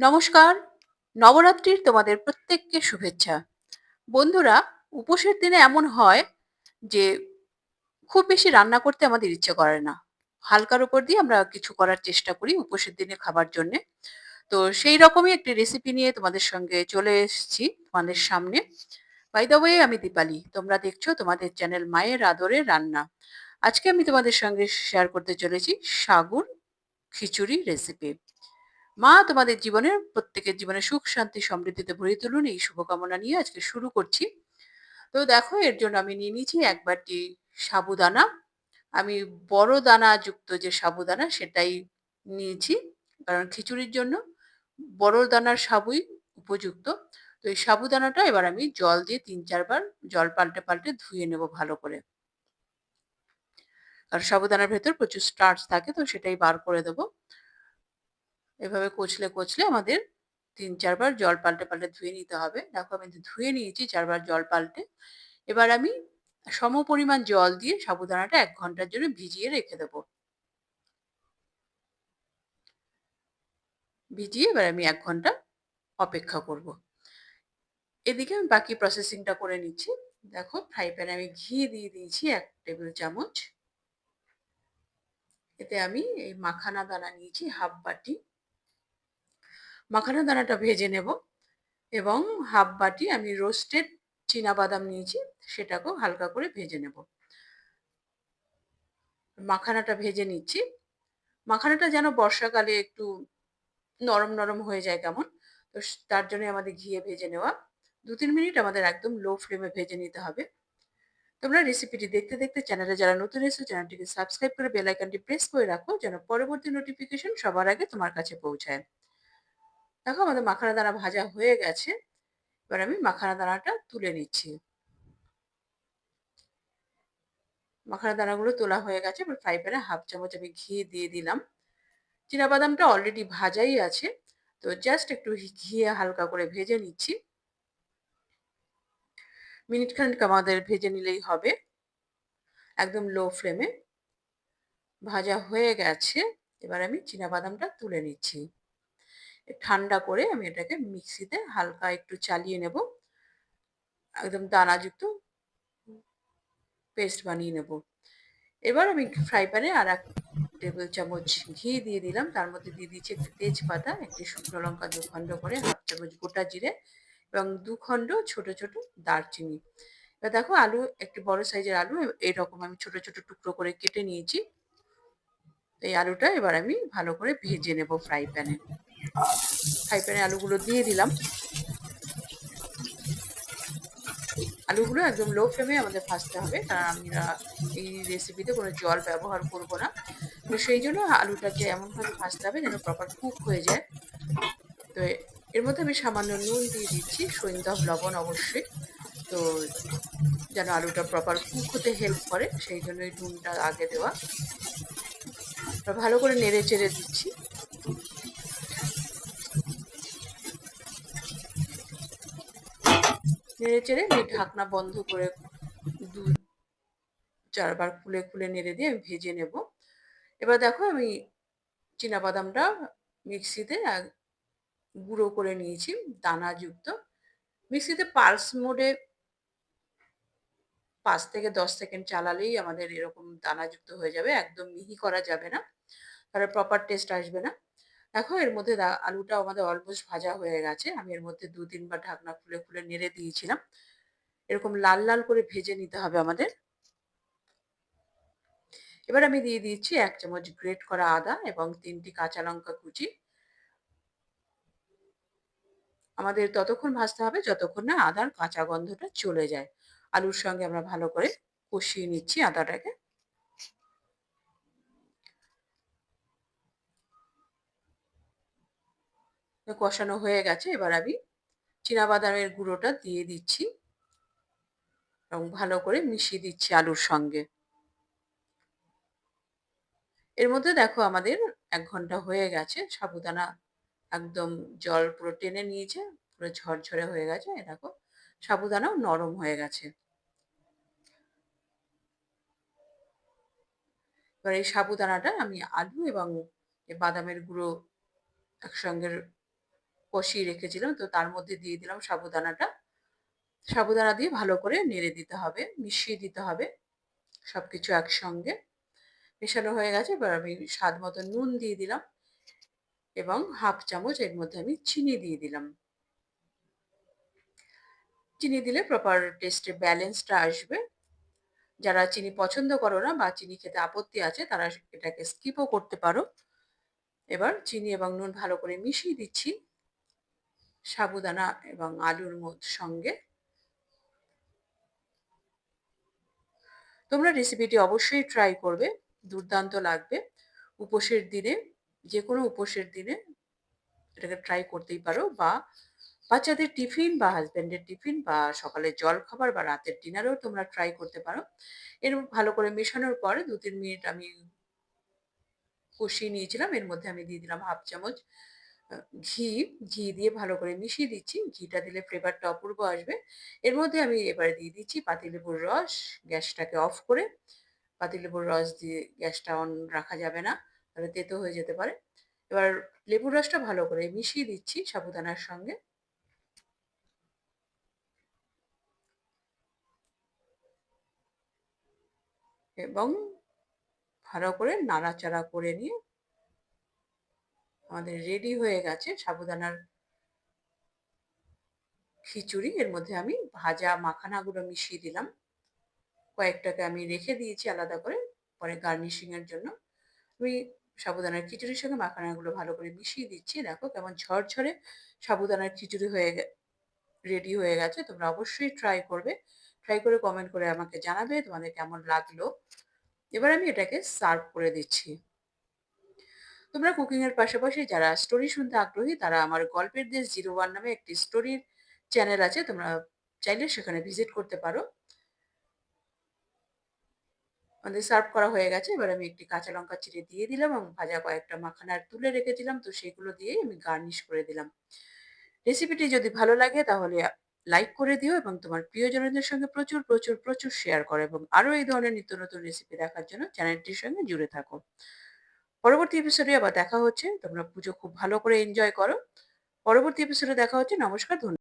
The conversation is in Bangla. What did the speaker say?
নমস্কার। নবরাত্রির তোমাদের প্রত্যেককে শুভেচ্ছা। বন্ধুরা, উপোসের দিনে এমন হয় যে, খুব বেশি রান্না করতে আমাদের ইচ্ছে করে না। হালকার উপর দিয়ে আমরা কিছু করার চেষ্টা করি উপোসের দিনে খাবার জন্যে। তো সেই রকমই একটি রেসিপি নিয়ে তোমাদের সঙ্গে চলে এসেছি তোমাদের সামনে। বাই ওয়ে আমি দীপালি। তোমরা দেখছ তোমাদের চ্যানেল মায়ের আদরে রান্না। আজকে আমি তোমাদের সঙ্গে শেয়ার করতে চলেছি সাগুর খিচুড়ি রেসিপি মা তোমাদের জীবনের, প্রত্যেকের জীবনে সুখ, শান্তি, সমৃদ্ধিতে ভরিয়ে তুলুন। এই শুভকামনা নিয়ে আজকে শুরু করছি। তো দেখো, এর জন্য আমি নিয়ে নিয়েছি এক বাটি সাবুদানা। আমি বড় দানা যুক্ত যে সাবুদানা, সেটাই নিয়েছি। কারণ খিচুড়ির জন্য বড় দানার সাবুই উপযুক্ত। তো এই সাবুদানাটা এবার আমি জল দিয়ে তিন চারবার জল পাল্টে পাল্টে ধুয়ে নেব ভালো করে। কারণ সাবুদানার ভেতর প্রচুর স্টার্চ থাকে, তো সেটাই বার করে দেবো। এভাবে কচলে কচলে আমাদের তিন, চারবার জল পাল্টে পাল্টে ধুয়ে নিতে হবে। দেখো আমি ধুয়ে নিয়েছি, চারবার জল পাল্টে। এবার আমি সম পরিমাণ জল দিয়ে সাবুদানাটা এক ঘণ্টার জন্য ভিজিয়ে রেখে দেবো। ভিজিয়ে এবার আমি এক ঘণ্টা অপেক্ষা করব। এদিকে আমি বাকি প্রসেসিংটা করে নিচ্ছি। দেখো ফ্রাই প্যানে আমি ঘি দিয়ে দিয়েছি এক টেবিল চামচ। এতে আমি এই মাখানা দানা নিয়েছি হাফ বাটি। মাখানা দানাটা ভেজে নেব এবং হাফ বাটি আমি রোস্টেড বাদাম নিয়েছি, সেটাকেও হালকা করে ভেজে নেব। মাখানাটা ভেজে নিচ্ছি। মাখানাটা যেন বর্ষাকালে একটু নরম নরম হয়ে যায় কেমন, তো তার জন্য আমাদের ঘিয়ে ভেজে নেওয়া। দু তিন মিনিট আমাদের একদম লো ফ্লেমে ভেজে নিতে হবে। তোমরা রেসিপিটি দেখতে দেখতে চ্যানেলে যারা নতুন এসেছ চ্যানেলটিকে সাবস্ক্রাইব করে বেল আইকনটি প্রেস করে রাখো, যেন পরবর্তী নোটিফিকেশন সবার আগে তোমার কাছে পৌঁছায়। দেখো আমাদের মাখানা দানা ভাজা হয়ে গেছে। এবার আমি মাখানা দানাটা তুলে নিচ্ছি। মাখানা দানাগুলো তোলা হয়ে গেছে, এবার ফ্রাই প্যানে হাফ চামচ আমি ঘি দিয়ে দিলাম। বাদামটা অলরেডি ভাজাই আছে, তো জাস্ট একটু ঘিয়ে হালকা করে ভেজে নিচ্ছি। মিনিট খানিক আমাদের ভেজে নিলেই হবে। একদম লো ফ্লেমে ভাজা হয়ে গেছে, এবার আমি বাদামটা তুলে নিচ্ছি। ঠান্ডা করে আমি এটাকে মিক্সিতে হালকা একটু চালিয়ে নেব। একদম দানাযুক্ত পেস্ট বানিয়ে নেব। এবার আমি ফ্রাই প্যানে আর এক টেবিল চামচ ঘি দিয়ে দিলাম। তার মধ্যে দিয়ে দিচ্ছি একটি তেজপাতা, একটি শুকনো লঙ্কা দু খণ্ড করে হাফ চামচ গোটা জিরে এবং দু খণ্ড ছোট ছোট দারচিনি। এবার দেখো আলু, একটি বড় সাইজের আলু, এরকম আমি ছোট ছোট টুকরো করে কেটে নিয়েছি। এই আলুটা এবার আমি ভালো করে ভেজে নেব ফ্রাই প্যানে। ফ্রাই প্যানে আলুগুলো দিয়ে দিলাম। আলুগুলো একদম লো ফ্লেমে আমাদের ভাজতে হবে, কারণ আমরা এই রেসিপিতে কোনো জল ব্যবহার করব না। তো সেই জন্য আলুটাকে এমনভাবে ভাজতে হবে যেন প্রপার কুক হয়ে যায়। তো এর মধ্যে আমি সামান্য নুন দিয়ে দিচ্ছি সৈন্দব লবণ অবশ্যই। তো যেন আলুটা প্রপার কুক হতে হেল্প করে, সেই জন্য এই নুনটা আগে দেওয়া। ভালো করে নেড়ে চেড়ে দিচ্ছি। নেড়ে চেড়ে আমি ঢাকনা বন্ধ করে দু চারবার খুলে খুলে নেড়ে দিয়ে আমি ভেজে নেব। এবার দেখো আমি বাদামটা মিক্সিতে গুঁড়ো করে নিয়েছি, দানাযুক্ত। মিক্সিতে পালস মোডে পাঁচ থেকে দশ সেকেন্ড চালালেই আমাদের এরকম দানাযুক্ত হয়ে যাবে, একদম মিহি করা যাবে না। তাহলে প্রপার টেস্ট আসবে না। দেখো এর মধ্যে আলুটা আমাদের অলমোস্ট ভাজা হয়ে গেছে। আমি এর মধ্যে দু, তিনবার ঢাকনা খুলে খুলে নেড়ে দিয়েছিলাম। এরকম লাল লাল করে ভেজে নিতে হবে আমাদের। এবার আমি দিয়ে দিচ্ছি এক চামচ গ্রেট করা আদা এবং তিনটি কাঁচা লঙ্কা কুচি। আমাদের ততক্ষণ ভাজতে হবে যতক্ষণ না আদার কাঁচা গন্ধটা চলে যায়। আলুর সঙ্গে আমরা ভালো করে কষিয়ে নিচ্ছি আদাটাকে। কষানো হয়ে গেছে। এবার আমি বাদামের গুঁড়োটা দিয়ে দিচ্ছি এবং ভালো করে মিশিয়ে দিচ্ছি আলুর সঙ্গে। এর মধ্যে দেখো আমাদের এক ঘণ্টা হয়ে গেছে। সাবুদানা একদম জল পুরো টেনে নিয়েছে, পুরো ঝরঝরে হয়ে গেছে। দেখো, সাবুদানাও নরম হয়ে গেছে। এবার এই সাবুদানাটা আমি আলু এবং বাদামের গুঁড়ো একসঙ্গে কষিয়ে রেখেছিলাম। তো তার মধ্যে দিয়ে দিলাম সাবুদানাটা। সাবুদানা দিয়ে ভালো করে নেড়ে দিতে হবে, মিশিয়ে দিতে হবে সব কিছু একসঙ্গে। মেশানো হয়ে গেছে, এবার আমি স্বাদ মতো নুন দিয়ে দিলাম এবং হাফ চামচ এর মধ্যে আমি চিনি দিয়ে দিলাম। চিনি দিলে প্রপার টেস্টে ব্যালেন্সটা আসবে। যারা চিনি পছন্দ করো না বা চিনি খেতে আপত্তি আছে, তারা এটাকে স্কিপও করতে পারো। এবার চিনি এবং নুন ভালো করে মিশিয়ে দিচ্ছি। সাবুদানা এবং আলুর সঙ্গে। তোমরা রেসিপিটি অবশ্যই ট্রাই করবে, দুর্দান্ত লাগবে। উপোসের দিনে যে কোনো উপোসের দিনে এটাকে ট্রাই করতেই পারো বা বাচ্চাদের টিফিন বা হাজব্যান্ডের টিফিন বা সকালের জল খাবার বা রাতের ডিনারেও তোমরা ট্রাই করতে পারো। এর ভালো করে মেশানোর পর দু তিন মিনিট আমি কষিয়ে নিয়েছিলাম। এর মধ্যে আমি দিয়ে দিলাম হাফ চামচ ঘি ঘি দিয়ে ভালো করে মিশিয়ে দিচ্ছি। ঘিটা দিলে ফ্লেভারটা অপূর্ব আসবে। এর মধ্যে আমি এবারে দিয়ে দিচ্ছি পাতিলেবুর রস, গ্যাসটাকে অফ করে। পাতিলেবুর রস দিয়ে গ্যাসটা অন রাখা যাবে না, তাহলে তেতো হয়ে যেতে পারে। এবার লেবুর রসটা ভালো করে মিশিয়ে দিচ্ছি সাবুদানার সঙ্গে। এবং ভালো করে নাড়াচাড়া করে নিয়ে আমাদের রেডি হয়ে গেছে সাবুদানার খিচুড়ি। এর মধ্যে আমি ভাজা মাখানাগুলো মিশিয়ে দিলাম। কয়েকটাকে আমি রেখে দিয়েছি আলাদা করে, পরে গার্নিশিং এর জন্য। আমি সাবুদানার খিচুড়ির সঙ্গে মাখানাগুলো ভালো করে মিশিয়ে দিচ্ছি। দেখো কেমন ঝরঝরে সাবুদানার খিচুড়ি হয়ে রেডি হয়ে গেছে। তোমরা অবশ্যই ট্রাই করবে। ট্রাই করে কমেন্ট করে আমাকে জানাবে তোমাদের কেমন লাগল। এবার আমি এটাকে সার্ভ করে দিচ্ছি। তোমরা কুকিং এর পাশাপাশি যারা স্টোরি শুনতে আগ্রহী, তারা আমার গল্পের দেশ জিরো ওয়ান নামে একটি স্টোরির চ্যানেল আছে, তোমরা চাইলে সেখানে ভিজিট করতে পারো। আমাদের সার্ভ করা হয়ে গেছে, এবার আমি একটি কাঁচা লঙ্কা চিড়ে দিয়ে দিলাম এবং ভাজা কয়েকটা মাখানার তুলে রেখেছিলাম, তো সেগুলো দিয়েই আমি গার্নিশ করে দিলাম। রেসিপিটি যদি ভালো লাগে, তাহলে লাইক করে দিও এবং তোমার প্রিয়জনদের সঙ্গে প্রচুর প্রচুর প্রচুর শেয়ার করো এবং আরও এই ধরনের নিত্য নতুন রেসিপি দেখার জন্য চ্যানেলটির সঙ্গে জুড়ে থাকো। পরবর্তী এপিসোডে আবার দেখা হচ্ছে। তোমরা পুজো খুব ভালো করে এনজয় করো। পরবর্তী এপিসোডে দেখা হচ্ছে। নমস্কার, ধন্যবাদ।